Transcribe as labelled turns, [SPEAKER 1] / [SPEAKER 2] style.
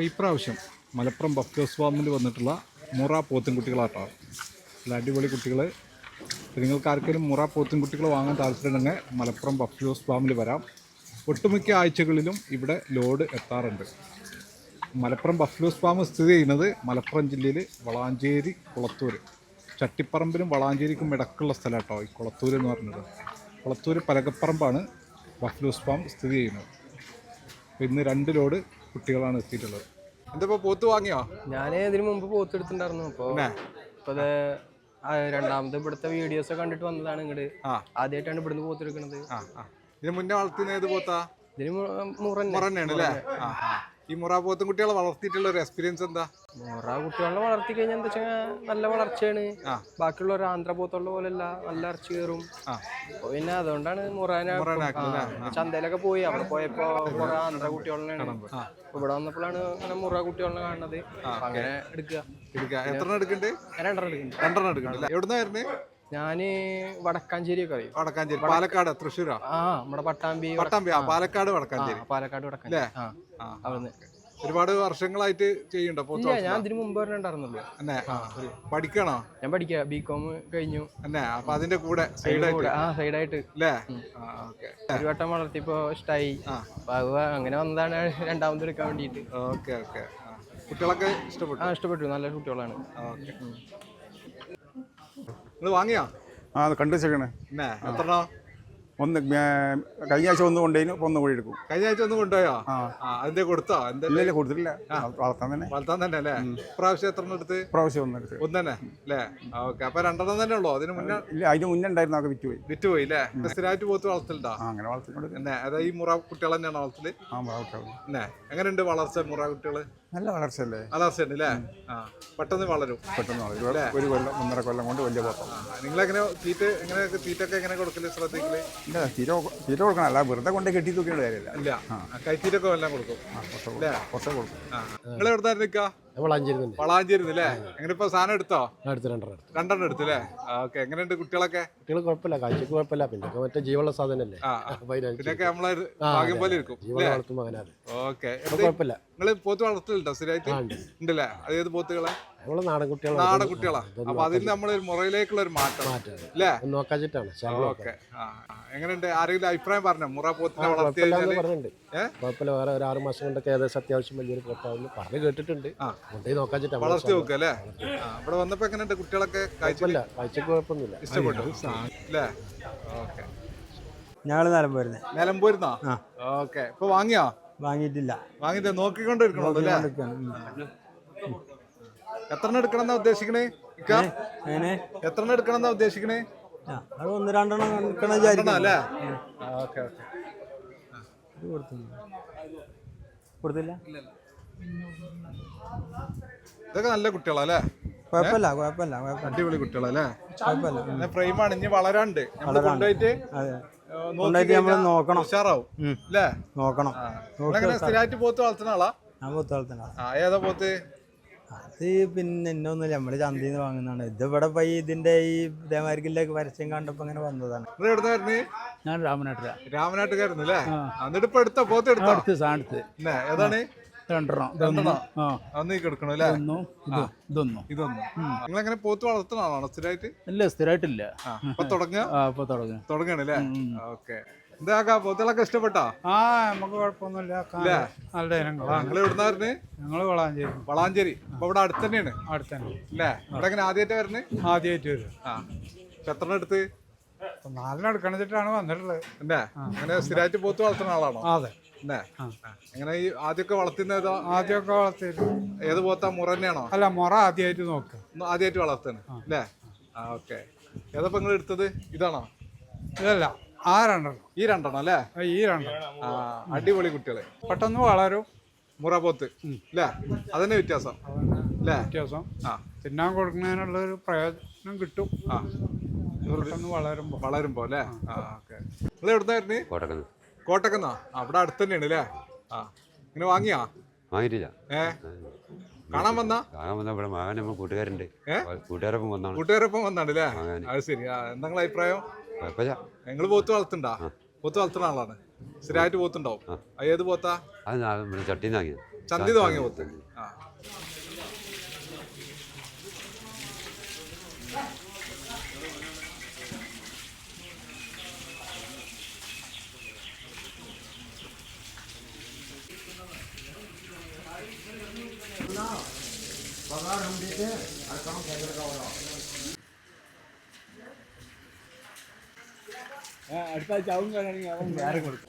[SPEAKER 1] അപ്പോൾ ഇപ്രാവശ്യം മലപ്പുറം ബഫ്ലോസ് ഫാമിൽ വന്നിട്ടുള്ള മുറ പോത്തുംകുട്ടികളാട്ടോ നല്ല അടിപൊളി കുട്ടികൾ നിങ്ങൾക്ക് ആർക്കെങ്കിലും മുറ പോത്തുംകുട്ടികൾ വാങ്ങാൻ താല്പര്യമുണ്ടെങ്കിൽ മലപ്പുറം ബഫ്ലോസ് ഫാമിൽ വരാം. ഒട്ടുമിക്ക ആഴ്ചകളിലും ഇവിടെ ലോഡ് എത്താറുണ്ട്. മലപ്പുറം ബഫ്ലോസ് ഫാം സ്ഥിതി ചെയ്യുന്നത് മലപ്പുറം ജില്ലയിൽ വളാഞ്ചേരി കുളത്തൂർ ചട്ടിപ്പറമ്പിനും വളാഞ്ചേരിക്കും ഇടക്കുള്ള സ്ഥലം കേട്ടോ ഈ കുളത്തൂർ എന്ന് പറഞ്ഞത്. കുളത്തൂർ പലകപ്പറമ്പാണ് ബഫ്ലോസ് ഫാം സ്ഥിതി ചെയ്യുന്നത്. ഇന്ന് രണ്ട് ലോഡ് കുട്ടികളാണ് എത്തിയിട്ടുള്ളത്. എന്താ ഇപ്പോൾ പോത്ത് വാങ്ങിയോ?
[SPEAKER 2] ഞാൻ ഇതിനു മുമ്പ് പോത്ത് എടുത്തിട്ടുണ്ടായിരുന്നു.
[SPEAKER 1] അപ്പൊ
[SPEAKER 2] ഇപ്പൊ രണ്ടാമത് ഇവിടുത്തെ വീഡിയോസ് കണ്ടിട്ട് വന്നതാണ് ഇങ്ങോട്ട്
[SPEAKER 1] ആ.
[SPEAKER 2] ആദ്യമായിട്ടാണ് ഇവിടുന്ന് പോത്ത്
[SPEAKER 1] എടുക്കുന്നത് ആ ഇതിന് മുന്നേ വളർത്തുന്ന ഏത് പോത്താ?
[SPEAKER 2] ഇതിന് മുറന്നെ.
[SPEAKER 1] മുറ തന്നെയാണ് അല്ലേ ആ ആ. ഈ മുറ പോത്തും കുട്ടികളെ വളർത്തിയിട്ടുള്ള ഒരു എക്സ്പീരിയൻസ് എന്താ?
[SPEAKER 2] മുറ കുട്ടികളെ വളർത്തി കഴിഞ്ഞാൽ എന്താ വെച്ചാൽ നല്ല വളർച്ചയാണ്. ബാക്കിയുള്ള ഒരു ആന്ധ്ര പോത്തുള്ള പോലെയല്ല നല്ല ഇറച്ചി കയറും. പിന്നെ അതുകൊണ്ടാണ് മുറാനെ ചന്തയിലൊക്കെ പോയി. അവിടെ പോയപ്പോ കുറെ ആന്ധ്ര കുട്ടികളെയാണ് ഇവിടെ വന്നപ്പോഴാണ് അങ്ങനെ മുറ കുട്ടികളെ കാണുന്നത്. അങ്ങനെ എടുക്കുക.
[SPEAKER 1] എടുക്കുക. എത്ര എടുക്കണ്ട്
[SPEAKER 2] ഞാൻ രണ്ടെണ്ണം എടുക്കുന്നുണ്ട്.
[SPEAKER 1] രണ്ടെണ്ണം എടുക്കണ്ട് എവിടുന്നായിരുന്നു
[SPEAKER 2] ഞാൻ വടക്കാഞ്ചേരി ഒക്കെ അറിയും.
[SPEAKER 1] വടക്കാഞ്ചേരി. പാലക്കാട് തൃശ്ശൂരാ?
[SPEAKER 2] ആ നമ്മുടെ പട്ടാമ്പി
[SPEAKER 1] പട്ടാമ്പി ആ പാലക്കാട് വടക്കാഞ്ചേരി.
[SPEAKER 2] പാലക്കാട് വടക്കാഞ്ചേരി. ആ അവിടുന്ന്.
[SPEAKER 1] ഒരുപാട് വർഷങ്ങളായിട്ട് ചെയ്യണ്ടോ
[SPEAKER 2] ഇല്ല ഞാൻ ഇതിനു മുമ്പ്
[SPEAKER 1] പഠിക്കണോ?
[SPEAKER 2] ഞാൻ പഠിക്കുക ബികോം കഴിഞ്ഞു.
[SPEAKER 1] അപ്പൊ അതിന്റെ കൂടെ സൈഡായിട്ട്
[SPEAKER 2] ആയിട്ട്? ആ സൈഡായിട്ട്
[SPEAKER 1] അല്ലേ
[SPEAKER 2] ഒരു വട്ടം വളർത്തിയപ്പോ ഇഷ്ടായി. അങ്ങനെ വന്നതാണ് രണ്ടാമത് എടുക്കാൻ വേണ്ടിയിട്ട്.
[SPEAKER 1] Okay okay. കുട്ടികളൊക്കെ ഇഷ്ടപ്പെട്ടു?
[SPEAKER 2] ആ ഇഷ്ടപ്പെട്ടു. നല്ല കുട്ടികളാണ്.
[SPEAKER 1] ഓക്കെ. നിങ്ങൾ വാങ്ങിയോ?
[SPEAKER 3] ആ അത് കണ്ടു വെച്ചേക്കണേ.
[SPEAKER 1] എത്ര
[SPEAKER 3] ഒന്ന് കഴിഞ്ഞ ആഴ്ച ഒന്ന് കൊണ്ടുപോയി ഒന്ന് കൂടി എടുക്കും.
[SPEAKER 1] കഴിഞ്ഞ ആഴ്ച ഒന്ന് കൊണ്ടുപോയോ അതിന്റെ കൊടുത്തോ?
[SPEAKER 3] ഇല്ല കൊടുത്തിട്ടില്ല. വളർത്താൻ തന്നെ.
[SPEAKER 1] വളർത്താൻ തന്നെ അല്ലേ? പ്രാവശ്യം എത്ര എടുത്ത്?
[SPEAKER 3] പ്രാവശ്യം ഒന്ന് എടുത്ത്.
[SPEAKER 1] ഒന്ന് തന്നെ അല്ലേ? ഓക്കെ. അപ്പൊ രണ്ടെണ്ണം തന്നെ ഉള്ളോ? അതിന് മുന്നേ
[SPEAKER 3] ഇല്ല അതിന് മുന്നേ ഉണ്ടായിരുന്നു ഒക്കെ വിറ്റുപോയി
[SPEAKER 1] വിറ്റുപോയി അല്ലേ? സ്ഥിരമായിട്ട് പോത്ത് വളർത്തലുണ്ടോ?
[SPEAKER 3] അങ്ങനെ
[SPEAKER 1] വളർത്തുന്നുണ്ട് അതായത് ഈ മുറ കുട്ടികൾ തന്നെയാണ് വളർത്തൽ?
[SPEAKER 3] ആ വളർത്താം
[SPEAKER 1] എന്നെ എങ്ങനെയുണ്ട് വളർച്ച മുറ കുട്ടികൾ?
[SPEAKER 3] നല്ല വളർച്ചയല്ലേ?
[SPEAKER 1] വളർച്ചയുണ്ട് അല്ലേ ആ പെട്ടെന്ന് വളരും.
[SPEAKER 3] പെട്ടെന്ന് വളരും. ഒരു- ഒരു കൊല്ലം ഒന്നര കൊല്ലം കൊണ്ട് വലിയ
[SPEAKER 1] ആ, നിങ്ങളെങ്ങനെ തീറ്റ എങ്ങനെ തീറ്റൊക്കെ എങ്ങനെ കൊടുക്കൽ ശ്രദ്ധിക്കൽ?
[SPEAKER 3] ഇല്ല തീരെ തീരെ കൊടുക്കണം. അല്ല വെറുതെ കൊണ്ട് കെട്ടി തൂക്കേണ്ട കാര്യമില്ല.
[SPEAKER 1] ഇല്ല. കൈത്തീറ്റൊക്കെ എല്ലാം കൊടുക്കും.
[SPEAKER 3] ആ കുറച്ച്
[SPEAKER 1] അല്ലേ
[SPEAKER 3] കുറച്ച് കൊടുക്കും.
[SPEAKER 1] നിങ്ങൾ എവിടെ നിൽക്കാ
[SPEAKER 4] വളാഞ്ചേരി തന്നെ.
[SPEAKER 1] വളാഞ്ചേരി അല്ലേ? എങ്ങനെ ഇപ്പൊ സാധനം എടുത്തോ?
[SPEAKER 4] രണ്ടെണ്ണം എടുത്തു.
[SPEAKER 1] രണ്ടെണ്ണം ഓക്കെ. എങ്ങനെയുണ്ട് കുട്ടികളൊക്കെ?
[SPEAKER 4] കുട്ടികൾ കുഴപ്പമില്ല. കാഴ്ചക്ക് കുഴപ്പമില്ല. പിന്നെ ഒക്കെ മറ്റേ ജീവനുള്ള സാധനല്ലേ
[SPEAKER 1] പിന്നൊക്കെ നമ്മളെ ഭാഗ്യം പോലെ ഇരിക്കും ഓക്കെ.
[SPEAKER 4] കുഴപ്പമില്ല.
[SPEAKER 1] നിങ്ങൾ പോത്ത് വളർത്തലുണ്ടോ? സ്ഥിരമായിട്ട്? ഉണ്ടല്ലേ? അത് പോത്തുകളെ?
[SPEAKER 4] നാടൻ കുട്ടികളാണ്.
[SPEAKER 1] നാടൻ കുട്ടികളാ. അപ്പൊ അതിന് നമ്മളൊരു മുറയിലേക്കുള്ള ഒരു മാറ്റം. അല്ലേ
[SPEAKER 4] നോക്കാച്ചിട്ടാണ്.
[SPEAKER 1] ഓക്കെ. എങ്ങനെയുണ്ട്? ആരെങ്കിലും അഭിപ്രായം പറഞ്ഞോ? മുറ പോത്തിനെ വളർത്തി
[SPEAKER 4] എന്ന്
[SPEAKER 1] കഴിഞ്ഞാൽ?
[SPEAKER 4] പറഞ്ഞിട്ടുണ്ട്.
[SPEAKER 1] ഏ?
[SPEAKER 4] കുഴപ്പമില്ല. വേറെ ഒരു ആറ് മാസം കൊണ്ടൊക്കെ ഏകദേശം അത്യാവശ്യം വലിയൊരു പോത്താവുന്നു പറഞ്ഞു കേട്ടിട്ടുണ്ട്. കൊണ്ടുപോയി നോക്കാച്ചിട്ടാണ്.
[SPEAKER 1] വളർത്തി നോക്കുക അല്ലേ? ആ ഇവിടെ വന്നപ്പോ എങ്ങനെയുണ്ട്? കുട്ടികളൊക്കെ കാഴ്ച
[SPEAKER 4] കുഴപ്പമില്ല. കാഴ്ചക്ക് കുഴപ്പമൊന്നുമില്ല.
[SPEAKER 1] ഇഷ്ടപ്പെട്ടു? അല്ലേ ഓക്കെ
[SPEAKER 5] ഞങ്ങൾ നിലം വരുന്നത്
[SPEAKER 1] നിലമ്പൂരുന്നോ.
[SPEAKER 5] ആ.
[SPEAKER 1] ഓക്കെ. ഇപ്പൊ വാങ്ങിയോ?
[SPEAKER 5] വാങ്ങിയിട്ടില്ല.
[SPEAKER 1] വാങ്ങിട്ട് നോക്കിക്കൊണ്ടിരിക്കണോ. എത്ര എടുക്കണം ഉദ്ദേശിക്കണേ? എത്ര എടുക്കണം ഉദ്ദേശിക്കണേ?
[SPEAKER 5] ഒന്ന് രണ്ടെണ്ണം എടുക്കണം
[SPEAKER 1] രണ്ടെണ്ണം
[SPEAKER 5] വിചാരിക്കണം
[SPEAKER 1] അല്ലേ ഓക്കെ ഓക്കെ.
[SPEAKER 5] ഇത് കൊടുത്തു കൊടുത്തില്ല?
[SPEAKER 1] ഇതൊക്കെ നല്ല കുട്ടികളല്ലേ
[SPEAKER 5] കുഴപ്പമില്ല കുഴപ്പമില്ല
[SPEAKER 1] അടിപൊളി കുട്ടികളല്ലേ
[SPEAKER 5] കുഴപ്പമില്ല.
[SPEAKER 1] ഫ്രെയിമാണ് ഇനി വളരാണ്ട്. കൊണ്ടുപോയിട്ട്
[SPEAKER 5] കൊണ്ടുപോയിട്ട് നമ്മൾ നോക്കണം.
[SPEAKER 1] ഉഷാറാവും.
[SPEAKER 5] ഉം.
[SPEAKER 1] അല്ലേ?
[SPEAKER 5] നോക്കണം.
[SPEAKER 1] സ്ഥിരമായിട്ട് പോത്ത് വളർത്തുന്ന ആളാ?
[SPEAKER 5] ഞാൻ പുത്തോളത്തിന
[SPEAKER 1] ആ ഏതാ പോത്ത്?
[SPEAKER 5] അത് പിന്നെ എന്നൊന്നുമില്ല നമ്മൾ ചന്തയിൽ നിന്ന് വാങ്ങുന്നതാണ്. ഇത് ഇവിടെ പോയി ഇതിന്റെ ഈ ഇതേമാരിക്കിലേക്ക് പരസ്യം കണ്ടപ്പോ അങ്ങനെ വന്നതാണ്.
[SPEAKER 1] നിങ്ങൾ എവിടുന്ന വരുന്നേ?
[SPEAKER 6] ഞാൻ രാമനാട്ടില
[SPEAKER 1] രാമനാട്ടുകാരുന്നു അല്ലേ? എന്നിട്ട് ഇപ്പൊ എടുത്തോ? പോത്ത് എടുത്തോ?
[SPEAKER 6] അടുത്ത് സാധനത്ത്
[SPEAKER 1] പിന്നെ ഏതാണ്?
[SPEAKER 6] രണ്ടെണ്ണം.
[SPEAKER 1] രണ്ടെണ്ണോ?
[SPEAKER 6] ആ.
[SPEAKER 1] അന്ന് എടുക്കണു അല്ലേ?
[SPEAKER 6] ഇതൊന്നും ഇത് ഇതൊന്നും.
[SPEAKER 1] ഇതൊന്നും. നിങ്ങൾ അങ്ങനെ പോത്ത് വളർത്തുന്ന ആളാണോ? സ്ഥിരമായിട്ട്
[SPEAKER 6] ഇല്ല സ്ഥിരമായിട്ടില്ല
[SPEAKER 1] ആ ഇപ്പൊ തുടങ്ങുക?
[SPEAKER 6] ആ ഇപ്പൊ തുടങ്ങി
[SPEAKER 1] തുടങ്ങാണ് അല്ലേ? ഓക്കെ. എന്താക്കാ പോത്തുകളൊക്കെ ഇഷ്ടപ്പെട്ടാ?
[SPEAKER 6] ആ നമുക്ക് കുഴപ്പമൊന്നുമില്ല.
[SPEAKER 1] ഇല്ലേ?
[SPEAKER 6] നല്ല ഇനങ്ങളാണ്
[SPEAKER 1] നിങ്ങൾ എവിടുന്നായിരുന്നു
[SPEAKER 6] ഞങ്ങൾ വളാഞ്ചേരി.
[SPEAKER 1] വളാഞ്ചേരി അപ്പൊ ഇവിടെ അടുത്ത് തന്നെയാണ്?
[SPEAKER 6] അടുത്ത് തന്നെ
[SPEAKER 1] അല്ലേ ഇവിടെ എങ്ങനെ ആദ്യമായിട്ട് വരുന്നത്
[SPEAKER 6] ആദ്യമായിട്ട് വരും.
[SPEAKER 1] ആ. എത്ര എടുത്ത്?
[SPEAKER 6] നാലിനടുക്കണിച്ചിട്ടാണ് വന്നിട്ടുള്ളത്.
[SPEAKER 1] അല്ലേ അങ്ങനെ സ്ഥിരമായിട്ട് പോത്ത് വളർത്തുന്ന ആളാണോ?
[SPEAKER 6] അതെ.
[SPEAKER 1] അല്ലേ അങ്ങനെ ഈ ആദ്യമൊക്കെ വളർത്തുന്ന ഏതോ?
[SPEAKER 6] ആദ്യമൊക്കെ വളർത്തിയിട്ട്
[SPEAKER 1] ഏത് പോത്താ? മുറ തന്നെയാണോ?
[SPEAKER 6] അല്ല മുറ ആദ്യമായിട്ട് നോക്കുക
[SPEAKER 1] ഒന്ന് ആദ്യമായിട്ട് വളർത്തുന്നത് അല്ലേ ആ ഓക്കെ. ഏതപ്പോ നിങ്ങൾ എടുത്തത്? ഇതാണോ?
[SPEAKER 6] ഇതല്ല. ആ രണ്ടെണ്ണം.
[SPEAKER 1] ഈ രണ്ടെണ്ണം അല്ലേ?
[SPEAKER 6] ആ, ഈ രണ്ടെണ്ണം.
[SPEAKER 1] ആ അടിപൊളി കുട്ടികളെ.
[SPEAKER 6] പെട്ടെന്ന് വളരും
[SPEAKER 1] മുറപോത്ത്. അല്ലേ? അതന്നെ വ്യത്യാസം. അല്ലേ?
[SPEAKER 6] വ്യത്യാസം.
[SPEAKER 1] ആ.
[SPEAKER 6] തിന്നാൻ കൊടുക്കുന്നതിനുള്ള ഒരു പ്രയോജനം കിട്ടും.
[SPEAKER 1] ആ.
[SPEAKER 6] പെട്ടെന്ന് വളരുമ്പോൾ
[SPEAKER 1] വളരുമ്പോ അല്ലേ? ആ. ഓക്കെ. നിങ്ങൾ എവിടുന്നായിരുന്നു
[SPEAKER 7] കോട്ടക്കുന്ന്
[SPEAKER 1] കോട്ടക്കുന്നാ? അവിടെ അടുത്ത് തന്നെയാണ് അല്ലേ? ആ. ഇങ്ങനെ വാങ്ങിയാ?
[SPEAKER 7] വാങ്ങിയിട്ടില്ല.
[SPEAKER 1] ഏ? കാണാൻ വന്നാ?
[SPEAKER 7] കാണാൻ വന്നാ ഇവിടെ മകൻ നമ്മൾ കൂട്ടുകാരുണ്ട്.
[SPEAKER 1] ഏ?
[SPEAKER 7] കൂട്ടുകാരൊപ്പം വന്നാണ്.
[SPEAKER 1] കൂട്ടുകാരൊപ്പം വന്നാണ് അല്ലേ. അത് ശരി. എന്താ നിങ്ങളെ അഭിപ്രായം?
[SPEAKER 7] കുഴപ്പമില്ല.
[SPEAKER 1] നിങ്ങൾ പോത്ത് വളർത്തണ്ട പോത്ത് വളർത്തുന്ന ആളാണ്. സ്ഥിരമായിട്ട് പോത്തുണ്ടാവും. ഏത് പോത്താ?
[SPEAKER 7] ചട്ടി ഞാൻ വാങ്ങിയ പോത്ത്. ആ
[SPEAKER 8] पगार हम देते हैं और काम कैसे का हो रहा അടുത്ത ചാവും കാണുകയാണെങ്കിൽ അവൻ വേറെ കൊടുക്കും.